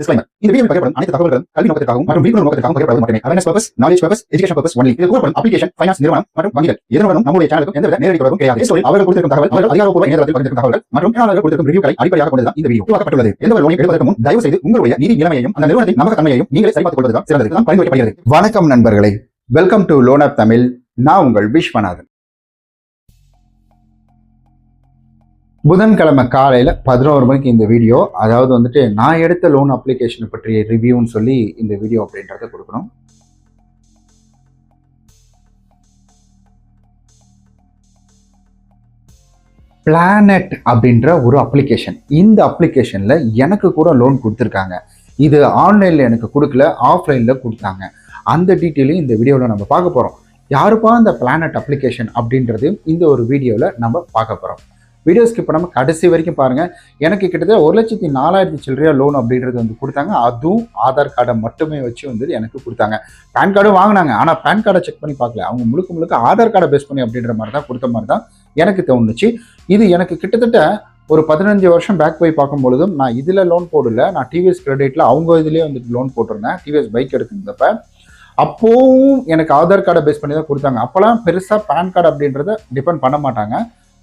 Disclaimer. இந்த வீடியோவில் பகிரப்படும் அனைத்து தகவல்களும் கல்வி நோக்கத்திற்காகவும் மற்றும் விழிப்புணர்வு நோக்கத்திற்காகவும் மட்டுமே. Awareness purpose knowledge purpose education purpose only இது கூறப்படும் அப்ளிகேஷன் ஃபைனான்ஸ் நிறுவனம் மற்றும் வங்கிகள். நம்முடைய சேனலுக்கும் எந்தவித நேரடி தொடர்பும் கிடையாது. அவர்கள் கொடுத்திருக்கும் தகவல் அவர்கள் அதிகாரப்பூர்வ இணையதளத்தில் பகிர்ந்திருக்கும் மற்றும் கொடுத்திருக்கும் ரிவ்யூக்களை அடிப்படையாக இந்த வீடியோ. உருவாக்கப்பட்டுள்ளது. எந்த ஒரு லோனை எடுப்பதற்கு முன் தயவு செய்து உங்களுடைய நிதி நிலைமையையும் அந்த நிறுவனத்தின் நம்பகத்தன்மையையும் நீங்களே சரிபார்த்துக் கொள்வதுதான் சிறந்தது. பரிந்துரைக்கப்படுகிறது. வணக்கம் நண்பர்களே. Welcome to loan app Tamil நான் உங்கள் விஸ்வநாதன். புதன்கிழமை காலையில் பதினோரு மணிக்கு இந்த வீடியோ அதாவது வந்துட்டு நான் எடுத்த லோன் அப்ளிகேஷனை பற்றிய ரிவ்யூன்னு சொல்லி இந்த வீடியோ அப்படின்றத கொடுக்கணும். பிளானட் அப்படின்ற ஒரு அப்ளிகேஷன் இந்த அப்ளிகேஷனில் எனக்கு கூட லோன் கொடுத்துருக்காங்க. இது ஆன்லைனில் எனக்கு கொடுக்கல ஆஃப்லைனில் கொடுத்தாங்க. அந்த டீட்டெயிலையும் இந்த வீடியோவில் நம்ம பார்க்க போகிறோம் யாருப்பா அந்த பிளானட் அப்ளிகேஷன் அப்படின்றதையும் இந்த ஒரு வீடியோவில் நம்ம பார்க்க போகிறோம் வீடியோ ஸ்கிப் பண்ணாமல் கடைசி வரைக்கும் பாருங்கள் எனக்கு கிட்டத்தட்ட ஒரு லட்சத்தி நாலாயிரத்தி சில்லறையா லோன் அப்படின்றது வந்து கொடுத்தாங்க. அதுவும் ஆதார் கார்டை மட்டுமே வச்சு வந்து எனக்கு கொடுத்தாங்க. பேன் கார்டும் வாங்கினாங்க. ஆனால் பேன் கார்டை செக் பண்ணி பார்க்கல. அவங்க முழுக்க முழுக்க ஆதார் கார்டை பேஸ் பண்ணி அப்படின்ற மாதிரி தான் கொடுத்த மாதிரி தான் எனக்கு தோணுச்சு. இது எனக்கு கிட்டத்தட்ட ஒரு பதினஞ்சு வருஷம் பேக் போய் பார்க்கும் பொழுதும் நான் இதில் லோன் போடல. நான் டிவிஎஸ் கிரெடிட்டில் அவங்க இதுலேயே வந்துட்டு லோன் போட்டிருந்தேன். டிவிஎஸ் பைக் எடுத்திருந்தப்ப. அப்போவும் எனக்கு ஆதார் கார்டை பேஸ் பண்ணி தான் கொடுத்தாங்க. அப்போலாம் பெருசாக பேன் கார்டு அப்படின்றத டிபெண்ட் பண்ண மாட்டாங்க.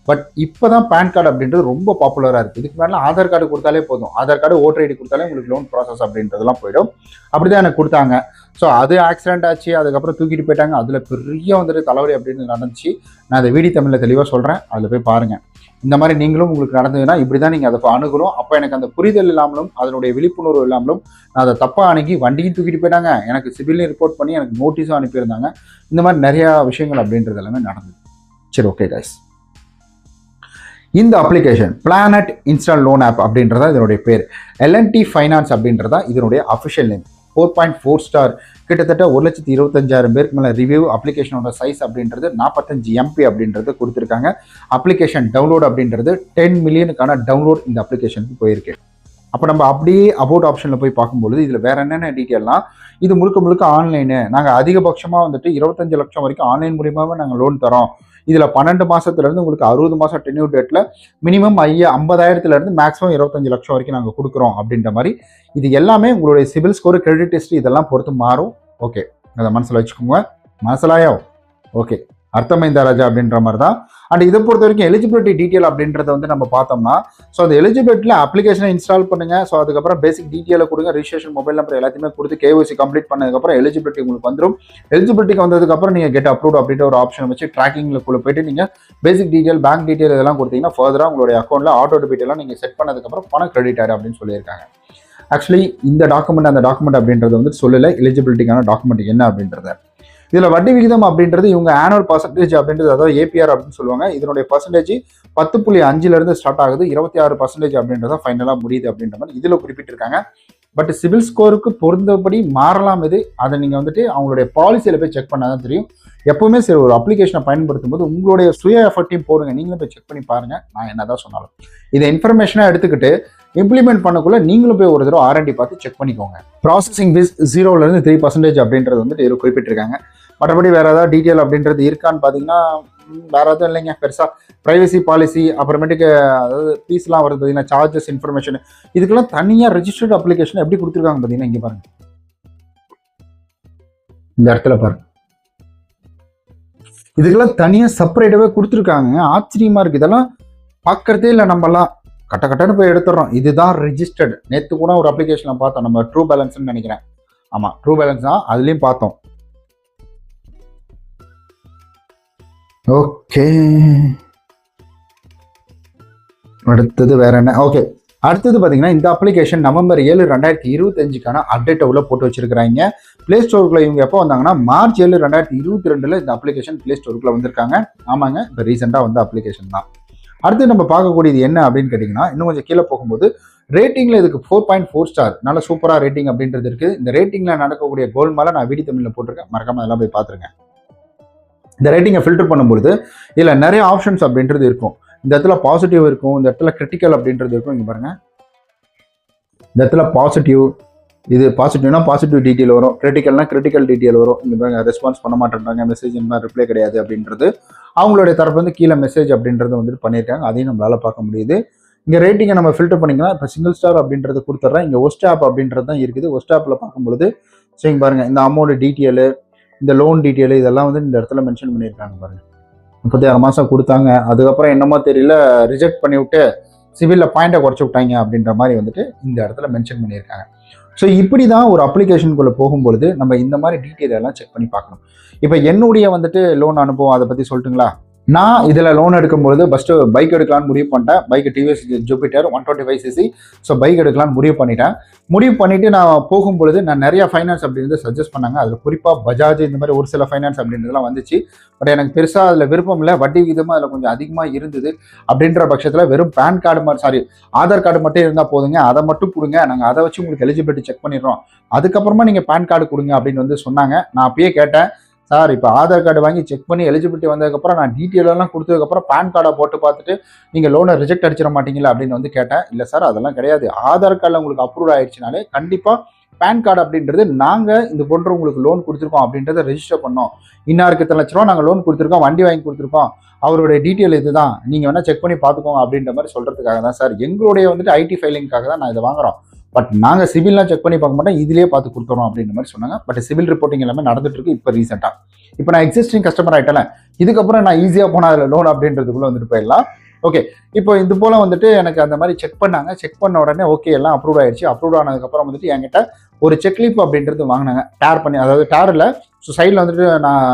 பட் இப்போ தான் பேன் கார்டு அப்படின்றது ரொம்ப பாப்புலராக இருக்குது இதுக்கு மேலே ஆதார் கார்டு கொடுத்தாலே போதும். ஆதார் கார்டு ஓட்டர் ஐடி கொடுத்தாலே உங்களுக்கு லோன் ப்ராசஸ் அப்படின்றதெல்லாம் போயிடும். அப்படி தான் எனக்கு கொடுத்தாங்க. ஸோ அது ஆக்சிடென்ட் ஆச்சு அதுக்கப்புறம் தூக்கிட்டு போயிட்டாங்க. அதில் பெரிய வந்துட்டு தலைவலி அப்படின்னு நடந்துச்சு. நான் அதை வீடி தமிழில் தெளிவாக சொல்கிறேன் அதில் போய் பாருங்கள் இந்த மாதிரி நீங்களும் உங்களுக்கு நடந்ததுன்னா இப்படி தான் நீங்கள் அதை அணுகணும். அப்போ எனக்கு அந்த புரிதல் இல்லாமலும் அதனுடைய விழிப்புணர்வு இல்லாமலும் நான் அதை தப்பாக அணுகி வண்டியும் தூக்கிட்டு போயிட்டாங்க. எனக்கு சிவிலையும் ரிப்போர்ட் பண்ணி எனக்கு நோட்டீஸும் அனுப்பியிருந்தாங்க. இந்த மாதிரி நிறையா விஷயங்கள் அப்படின்றது எல்லாமே நடந்தது. சரி ஓகே கைஸ் இந்த application planet install loan app அப்படின்றதா இதனுடைய பேர். எல்என்டி ஃபைனான்ஸ் அப்படின்றதா இதனுடைய official name four point four star கிட்டத்தட்ட ஒரு லட்சத்தி இருபத்தஞ்சாயிரம் பேருக்கு மேலே ரிவ்யூ அப்ளிகேஷனோட சைஸ் அப்படின்றது நாற்பத்தஞ்சு எம்பி அப்படின்றது கொடுத்துருக்காங்க. அப்ளிகேஷன் டவுன்லோட் அப்படின்றது டென் மில்லியனுக்கான டவுன்லோட் இந்த அப்ளிகேஷனுக்கு போயிருக்கு. அப்போ நம்ம அப்படியே அபவுட் ஆப்ஷனில் போய் பார்க்கும்பொழுது இதில் வேற என்னென்ன டீட்டெயில்லாம் இது முழுக்க முழுக்க ஆன்லைனு நாங்கள் அதிகபட்சமாக வந்துட்டு இருபத்தஞ்சு லட்சம் வரைக்கும் ஆன்லைன் மூலியமாகவே நாங்கள் லோன் தரோம் இதில் பன்னெண்டு மாதத்துலேருந்து உங்களுக்கு அறுபது மாதம் டென்யூ டேட்டில் மினிமம் ஐயா ஐம்பதாயிரத்துலேருந்து மேக்ஸிமம் இருபத்தஞ்சு லட்சம் வரைக்கும் நாங்கள் கொடுக்குறோம் அப்படின்ற மாதிரி இது எல்லாமே உங்களுடைய சிவில் ஸ்கோர் கிரெடிட் ஹிஸ்ட்ரி இதெல்லாம் பொறுத்து மாறும். ஓகே அதை மனசில் வச்சுக்கோங்க. மனசிலாயோ ஓகே அர்த்தமைந்தா ராஜா அப்படின்ற மாதிரி தான் அண்ட் இதை பொறுத்த வரைக்கும் எலிஜிபிலிட்டி டீட்டெயில் அப்படின்றத வந்து நம்ம பார்த்தோம்னா ஸோ அந்த எலிஜிபிலிட்டியில் அப்ளிகேஷனை இன்ஸ்டால் பண்ணுங்க. ஸோ அதுக்கப்புறம் பேசிக் டீட்டெயிலை கொடுங்க. ரிஜிஸ்ட்ரேஷன் மொபைல் நம்பர் எல்லாத்தையுமே கொடுத்து கேஒசி கம்ப்ளீட் பண்ணதுக்கப்புறம் எலிஜிபிலிட்டி உங்களுக்கு வந்துடும் எலிஜிபிலிட்டிக்கு வந்ததுக்கப்புறம் நீங்கள் கெட் அப்ரூவ் அப்படின்ற ஒரு ஆப்ஷன் வச்சு ட்ராக்கிங்கில் போயிட்டு நீங்கள் பேசிக் டீட்டெயில் பேங்க் டீட்டெயில் இதெல்லாம் கொடுத்தீங்கன்னா ஃபர்தராக உங்களுடைய அக்கௌண்ட்டில் ஆட்டோ டெபிட்டெல்லாம் நீங்கள் செட் பண்ணதுக்கப்புறம் பணம் கிரெடிட் ஆகிடும் அப்படின்னு சொல்லியிருக்காங்க. ஆக்சுவலி இந்த டாக்குமெண்ட் அந்த டாக்குமெண்ட் அப்படின்றது வந்து சொல்லலை. எலிஜிபிலிட்டிக்கான டாக்குமெண்ட் என்ன அப்படின்றத. இதில் வட்டி விகிதம் அப்படின்றது இவங்க ஆனுவல் பர்சன்டேஜ் அப்படின்றது அதாவது ஏபிஆர் அப்படின்னு சொல்லுவாங்க. இதனுடைய பர்சன்டேஜ் பத்து புள்ளி அஞ்சுலேருந்து ஸ்டார்ட் ஆகுது. இருபத்தி ஆறு பர்சன்டேஜ் அப்படின்றத ஃபைனலாக முடியுது அப்படின்ற மாதிரி இதில் குறிப்பிட்டிருக்காங்க. பட் சிவில் ஸ்கோருக்கு பொருந்தபடி மாறலாம் இது. அதை நீங்கள் வந்துட்டு அவங்களுடைய பாலிசியில் போய் செக் பண்ணால் தான் தெரியும். எப்பவுமே சரி ஒரு அப்ளிகேஷனை பயன்படுத்தும் போது உங்களுடைய சுய எஃபர்ட்டையும் போடுங்க. நீங்களும் போய் செக் பண்ணி பாருங்கள் நான் என்ன தான் சொன்னாலும். இதை இன்ஃபர்மேஷனாக எடுத்துக்கிட்டு இம்ப்ளிமெண்ட் பண்ணக்குள்ள நீங்களும் போய் ஒரு தடவை ஆர்என்டி பார்த்து செக் பண்ணிக்கோங்க. ப்ராசஸிங் ஃபீஸ் ஜீரோலேருந்து த்ரீ பர்சன்டேஜ் அப்படின்றது வந்துட்டு இதில் குறிப்பிட்டிருக்காங்க. மற்றபடி வேறு ஏதாவது டீட்டெயில் அப்படின்றது இருக்கான்னு பார்த்தீங்கன்னா வேறு எதுவும் இல்லைங்க. பெருசாக ப்ரைவசி பாலிசி அப்புறமேட்டுக்கு அதாவது ஃபீஸ்லாம் வருது பார்த்தீங்கன்னா சார்ஜஸ் இன்ஃபர்மேஷன் இதுக்கெல்லாம் தனியாக ரெஜிஸ்டர்ட் அப்ளிகேஷன் எப்படி கொடுத்துருக்காங்க பார்த்தீங்கன்னா இங்கே பாருங்க. இந்த இடத்துல பாருங்க. இதுக்கெல்லாம் தனியாக செப்பரேட்டாகவே கொடுத்துருக்காங்க. ஆச்சரியமாக இருக்குது இதெல்லாம் பார்க்கறதே இல்லை நம்மலாம் கட்ட கட்டன்னு போய் எடுத்துடுறோம். இதுதான் ரிஜிஸ்டர்டு நேற்று கூட ஒரு அப்ளிகேஷனில் பார்த்தோம். நம்ம ட்ரூ பேலன்ஸ்னு நினைக்கிறேன். ஆமாம் ட்ரூ பேலன்ஸ் தான் அதுலேயும் பார்த்தோம். ஓகே அடுத்தது வேற என்ன? ஓகே அடுத்தது பார்த்தீங்கன்னா இந்த அப்ளிகேஷன் நவம்பர் ஏழு ரெண்டாயிரத்தி இருபத்தஞ்சுக்கான அப்டேட்டை உள்ள போட்டு வச்சிருக்காங்க ப்ளே ஸ்டோருக்குள்ள இவங்க எப்போ வந்தாங்கன்னா மார்ச் ஏழு ரெண்டாயிரத்தி இருபத்தி ரெண்டுல இந்த அப்ளிகேஷன் பிளே ஸ்டோருக்குள்ள வந்திருக்காங்க. ஆமாங்க இப்போ ரீசெண்டாக வந்த அப்ளிகேஷன் தான். அடுத்து நம்ம பார்க்கக்கூடியது என்ன அப்படின்னு கேட்டிங்கன்னா இன்னும் கொஞ்சம் கீழே போகும்போது ரேட்டிங்கில் இதுக்கு ஃபோர் பாயிண்ட் ஃபோர் ஸ்டார் நல்ல சூப்பராக ரேட்டிங் அப்படின்றது இருக்குது. இந்த ரேட்டிங்கில் நடக்கக்கூடிய கோல் மேலே நான் வீடி தமிழில் போட்டிருக்கேன். மறக்காமல் அதெல்லாம் போய் பார்த்துருங்க. இந்த ரைட்டிங்கை ஃபில்டர் பண்ணும்பொழுது இதில் நிறைய ஆப்ஷன்ஸ் அப்படின்றது இருக்கும். இந்த இடத்துல பாசிட்டிவ் இருக்கும் இந்த இடத்துல கிரிட்டிக்கல் அப்படின்றது இருக்கும். இங்கே பாருங்கள் இந்த இடத்துல பாசிட்டிவ் இது பாசிட்டிவ்னா பாசிட்டிவ் டீட்டெயில் வரும். கிரிட்டிக்கல்னா கிரிட்டிக்கல் டீட்டெயில் வரும். இங்கே பாருங்க ரெஸ்பான்ஸ் பண்ண மாட்டேன்றாங்க. மெசேஜ் இந்த மாதிரி ரிப்ளை கிடையாது அப்படின்றது. அவங்களுடைய தரப்பு வந்து கீழே மெசேஜ் அப்படின்றது வந்துட்டு பண்ணியிருக்காங்க. அதையும் நம்மளால் பார்க்க முடியுது. இங்கே ரேட்டிங்கை நம்ம ஃபில்டர் பண்ணிக்கலாம். இப்போ சிங்கிள் ஸ்டார் அப்படின்றது கொடுத்துட்றேன். இங்கே ஒஸ்ட் ஆப் அப்படின்றது தான் இருக்குது. ஒஸ்ட் ஆப்பில் பார்க்கும்பொழுது சரிங்க பாருங்கள் இந்த அமௌண்ட் டீட்டெயிலு இந்த லோன் டீட்டெயிலு இதெல்லாம் வந்து இந்த இடத்துல மென்ஷன் பண்ணியிருக்காங்க பாருங்கள் முப்பத்தி ஆறு மாதம் கொடுத்தாங்க. அதுக்கப்புறம் என்னமோ தெரியல ரிஜெக்ட் பண்ணி விட்டு சிவிலில் பாயிண்ட்டை குறைச்சி விட்டாங்க அப்படின்ற மாதிரி வந்துட்டு இந்த இடத்துல மென்ஷன் பண்ணியிருக்காங்க. ஸோ இப்படி தான் ஒரு அப்ளிகேஷனுக்குள்ளே போகும்பொழுது நம்ம இந்த மாதிரி டீட்டெயில் எல்லாம் செக் பண்ணி பார்க்கணும். இப்போ என்னுடைய வந்துட்டு லோன் அனுபவம் அதை பற்றி சொல்லட்டுங்களா? நான் இதில் லோன் எடுக்கும்பொழுது ஃபஸ்ட்டு பைக் எடுக்கலாம்னு முடிவு பண்ணிட்டேன். Bike TVS Jupiter one twenty five CC so bike எடுக்கலாம்னு முடிவு பண்ணிட்டேன். முடிவு பண்ணிவிட்டு நான் போகும்பொழுது நான் நிறைய ஃபைனான்ஸ் அப்படின்றது சஜஸ்ட் பண்ணாங்க. அதில் குறிப்பாக பஜாஜ் இந்த மாதிரி ஒரு சில ஃபைனான்ஸ் அப்படின்றதுலாம் வந்துச்சு. பட் எனக்கு பெருசாக அதில் விருப்பம் இல்லை. வட்டி விகிதமாக அதில் கொஞ்சம் அதிகமாக இருந்தது. அப்படின்ற பட்சத்தில் வெறும் பேன் கார்டு மாதிரி சாரி ஆதார் கார்டு மட்டும் இருந்தால் போதுங்க. அதை மட்டும் கொடுங்க. நாங்கள் அதை வச்சு உங்களுக்கு எலிஜிபிலிட்டி செக் பண்ணிடுறோம். அதுக்கப்புறமா நீங்கள் பேன் கார்டு கொடுங்க அப்படின்னு வந்து சொன்னாங்க. நான் அப்பயே கேட்டேன். சார் இப்போ ஆதார் கார்டு வாங்கி செக் பண்ணி எலிஜிபிலிட்டி வந்ததுக்கப்புறம் நான் டீட்டெயிலெல்லாம் கொடுத்ததுக்கப்புறம் பேன் கார்டை போட்டு பார்த்துட்டு நீங்கள் லோனை ரிஜெக்ட் அடிச்சிட மாட்டீங்களா? அப்படின்னு வந்து கேட்டேன். இல்லை சார் அதெல்லாம் கிடையாது. ஆதார் கார்டில் உங்களுக்கு அப்ரூவ் ஆயிடுச்சுனாலே கண்டிப்பாக பேன் கார்டு அப்படின்றது நாங்கள் இந்த போன்ற உங்களுக்கு லோன் கொடுத்துருக்கோம் அப்படின்றத ரெஜிஸ்டர் பண்ணோம். இன்னாருக்கு இத்தனை லட்ச ரூபா நாங்கள் லோன் கொடுத்துருக்கோம் வண்டி வாங்கி கொடுத்துருக்கோம். அவருடைய டீட்டெயில் இதுதான். நீங்கள் வேணால் செக் பண்ணி பார்த்துக்கோங்க அப்படின்ற மாதிரி சொல்கிறதுக்காக தான் சார். எங்களுடைய வந்துட்டு ஐடி ஃபைலிங்காக தான் நான் இதை வாங்குறோம். பட் நாங்கள் சிவில்லாம் செக் பண்ணி பார்க்க மாட்டோம். இதிலே பார்த்து கொடுத்துறோம் அப்படின்ற மாதிரி சொன்னாங்க. பட் சிவில் ரிப்போர்ட்டிங் எல்லாமே நடந்துட்டு இருக்கு. இப்போ ரீசெண்டாக இப்போ நான் எக்ஸிஸ்டிங் கஸ்டமர் ஆகிட்டேன் இதுக்கப்புறம் நான் ஈஸியாக போனால் அதில் லோன் அப்படின்றதுக்குள்ளே வந்துட்டு போயிடலாம். ஓகே இப்போ இது போல் வந்துட்டு எனக்கு அந்த மாதிரி செக் பண்ணாங்க. செக் பண்ண உடனே ஓகே எல்லாம் அப்ரூவ் ஆயிடுச்சு. அப்ரூவ் ஆனதுக்கப்புறம் வந்துட்டு என்கிட்ட ஒரு செக்லிப் அப்படின்றது வாங்கினாங்க. டேர் பண்ணி அதாவது டேரில் ஸோ சைடில் வந்துட்டு நான்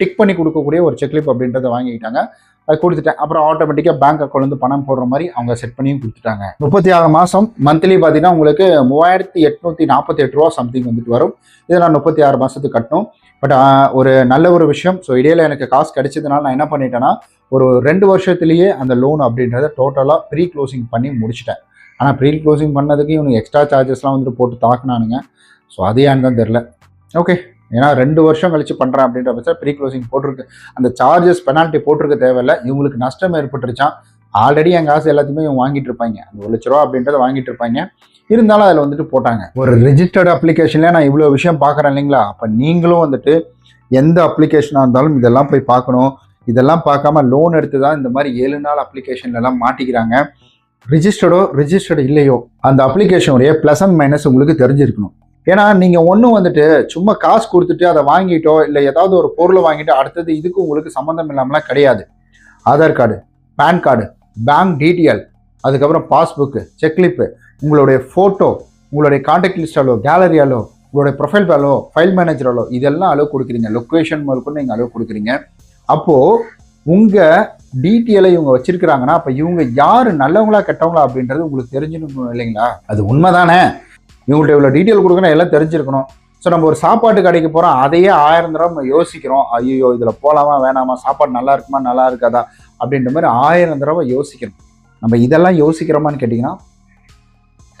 டிக் பண்ணி கொடுக்கக்கூடிய ஒரு செக்லிப் அப்படின்றத வாங்கிக்கிட்டாங்க. அது கொடுத்துட்டேன். அப்புறம் ஆட்டோமேட்டிக்காக பேங்க் அக்கௌண்ட் வந்து பணம் போடுற மாதிரி அவங்க செட் பண்ணியும் கொடுத்துட்டாங்க. முப்பத்தி ஆறு மாதம் மந்த்லி பார்த்தீங்கன்னா உங்களுக்கு மூவாயிரத்தி எட்நூற்றி நாற்பத்தி எட்டு ரூபா சம்திங் வந்துட்டு வரும். இதை நான் முப்பத்தி ஆறு மாதத்துக்கு கட்டணும். பட் ஒரு நல்ல ஒரு விஷயம். ஸோ இடையில எனக்கு காசு கிடைச்சதுனால நான் என்ன பண்ணிட்டேன்னா ஒரு ரெண்டு வருஷத்துலேயே அந்த லோன் அப்படின்றத டோட்டலாக ப்ரீ க்ளோசிங் பண்ணி முடிச்சிட்டேன். ஆனால் ப்ரீ க்ளோசிங் பண்ணதுக்கு இவனுக்கு எக்ஸ்ட்ரா சார்ஜஸ்லாம் வந்துட்டு போட்டு தாக்குனானுங்க. ஸோ அது ஏன்னு தான் தெரில ஓகே ஏன்னா ரெண்டு வருஷம் கழிச்சு பண்ணுறேன் அப்படின்ற பட்சம் ப்ரீ க்ளோசிங் போட்டிருக்கு. அந்த சார்ஜஸ் பெனால்ட்டி போட்டிருக்க தேவையில்லை. இவங்களுக்கு நஷ்டம் ஏற்பட்டுருச்சான் ஆல்ரெடி என் காசு எல்லாத்தையுமே இவங்க வாங்கிட்டு இருப்பாங்க. அந்த ஒரு லட்ச ரூபா அப்படின்றத வாங்கிட்டு இருப்பாங்க. இருந்தாலும் அதில் வந்துட்டு போட்டாங்க. ஒரு ரெஜிஸ்டர்டு அப்ளிகேஷன்ல நான் இவ்வளோ விஷயம் பார்க்குறேன் இல்லைங்களா? அப்போ நீங்களும் வந்துட்டு எந்த அப்ளிகேஷனாக இருந்தாலும் இதெல்லாம் போய் பார்க்கணும். இதெல்லாம் பார்க்காம லோன் எடுத்து தான் இந்த மாதிரி ஏழு நாள் அப்ளிகேஷன்லலாம் மாட்டிக்கிறாங்க. ரிஜிஸ்டர்டோ ரிஜிஸ்டர்டு இல்லையோ அந்த அப்ளிகேஷனுடைய ப்ளஸ் அண்ட் மைனஸ் உங்களுக்கு தெரிஞ்சிருக்கணும். ஏன்னா நீங்கள் ஒன்றும் வந்துட்டு சும்மா காசு கொடுத்துட்டு அதை வாங்கிட்டோ இல்லை ஏதாவது ஒரு பொருளை வாங்கிட்டு அடுத்தது இதுக்கு உங்களுக்கு சம்மந்தம் இல்லாமலாம் கிடையாது. Aadhaar card PAN card bank detail அதுக்கப்புறம் பாஸ்புக்கு செக்லிப்பு உங்களுடைய ஃபோட்டோ உங்களுடைய காண்டாக்ட் லிஸ்டாலோ கேலரியாலோ உங்களுடைய ப்ரொஃபைல் பேலோ ஃபைல் மேனேஜராலோ இதெல்லாம் அளவு கொடுக்குறீங்க. லொக்கேஷன் முதற்கொண்டு நீங்கள் அளவு கொடுக்குறீங்க. அப்போது உங்கள் டீட்டெயிலை இவங்க வச்சுருக்கிறாங்கன்னா அப்போ இவங்க யார் நல்லவங்களா கெட்டவங்களா அப்படின்றது உங்களுக்கு தெரிஞ்சுக்கணும் இல்லைங்களா? அது உண்மைதானே. இவங்கள்ட்ட இவ்வளோ டீட்டெயில் கொடுக்கணும் எல்லாம் தெரிஞ்சிருக்கணும். ஸோ நம்ம ஒரு சாப்பாட்டு கடைக்கு போகிறோம் அதையே ஆயிரம் தடவை நம்ம யோசிக்கிறோம். ஐயோ இதில் போகலாமா வேணாமா சாப்பாடு நல்லா இருக்குமா நல்லா இருக்காதா அப்படின்ற மாதிரி ஆயிரம் தடவை யோசிக்கணும். நம்ம இதெல்லாம் யோசிக்கிறோமான்னு கேட்டிங்கன்னா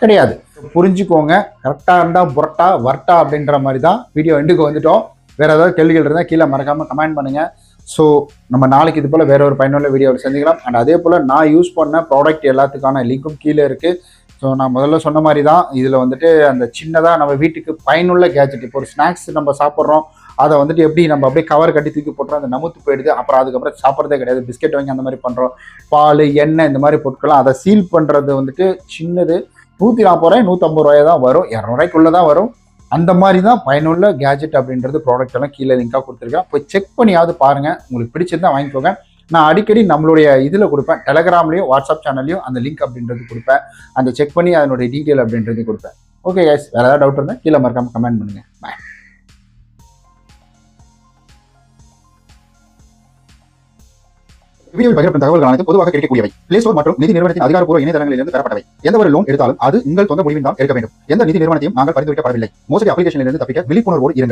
கிடையாது. புரிஞ்சுக்கோங்க கரெக்டாக இருந்தால் புரட்டா வர்ட்டா அப்படின்ற மாதிரி தான் வீடியோ எண்டுக்கு வந்துட்டோம். வேறு ஏதாவது கேள்விகள் இருந்தால் கீழே மறக்காமல் கமெண்ட் பண்ணுங்கள் ஸோ நம்ம நாளைக்கு இது போல் வேற ஒரு பயனுள்ள வீடியோவில் செஞ்சுக்கலாம் அண்ட் அதே போல் நான் யூஸ் பண்ண ப்ராடக்ட் எல்லாத்துக்கான லிங்க்கும் கீழே இருக்குது ஸோ நான் முதல்ல சொன்ன மாதிரி தான் இதில் வந்துட்டு அந்த சின்னதாக நம்ம வீட்டுக்கு பயனுள்ள கேஜெட் இப்போ ஒரு ஸ்நாக்ஸ் நம்ம சாப்பிட்றோம் அதை வந்துட்டு எப்படி நம்ம அப்படியே கவர் கட்டி தூக்கி போட்டுறோம் அந்த நமுத்து போயிடுது அப்புறம் அதுக்கப்புறம் சாப்பிட்றதே கிடையாது. பிஸ்கெட் வாங்கி அந்த மாதிரி பண்ணுறோம் பால் எண்ணெய் இந்த மாதிரி பொருட்கள்லாம் அதை சீல் பண்ணுறது வந்துட்டு சின்னது. நூற்றி நாற்பது ரூபாய் நூற்றம்பது ரூபாய் தான் வரும். இரநூறுவாய்க்குள்ளே தான் வரும். அந்த மாதிரி தான் பயனுள்ள கேஜெட் அப்படின்றது ப்ராடக்ட் எல்லாம் கீழே லிங்காக கொடுத்துருக்கேன். போய் செக் பண்ணியாவது பாருங்கள் உங்களுக்கு பிடிச்சிருந்தா வாங்கிக்கோங்க. நான் அடிக்கடி நம்மளுடைய இதில் கொடுப்பேன். டெலகிராம்லேயும் வாட்ஸ்அப் சேனல்லையும் அந்த லிங்க் அப்படின்றது கொடுப்பேன். அந்த செக் பண்ணி அதனுடைய டீட்டெயில் அப்படின்றது கொடுப்பேன். ஓகே கைஸ் வேறு ஏதாவது டவுட் இருந்தால் கீழே மறக்காம கமெண்ட் பண்ணுங்கள் பாய் வீடியோவில் பகிரப்படும் தகவல்கள் அனைத்தும் பொதுவாக கிடைக்கக்கூடியவை. பிளே ஸ்டோர் மற்றும் நிதி நிறுவனத்தின் அதிகாரப்பூர்வ இணையதளங்களிலிருந்து பெறப்பட்டவை. எந்த ஒரு லோன் எடுத்தாலும் அது உங்கள் சொந்த முடிவின் தான் எடுக்க வேண்டும். எந்த நிதி நிறுவனத்தையும் நாங்கள் பரிந்துரைக்கப்படவில்லை. மோசடி அப்ளிகேஷனிலிருந்து தப்பிக்க விழிப்புணர்வோடு இருங்கள்.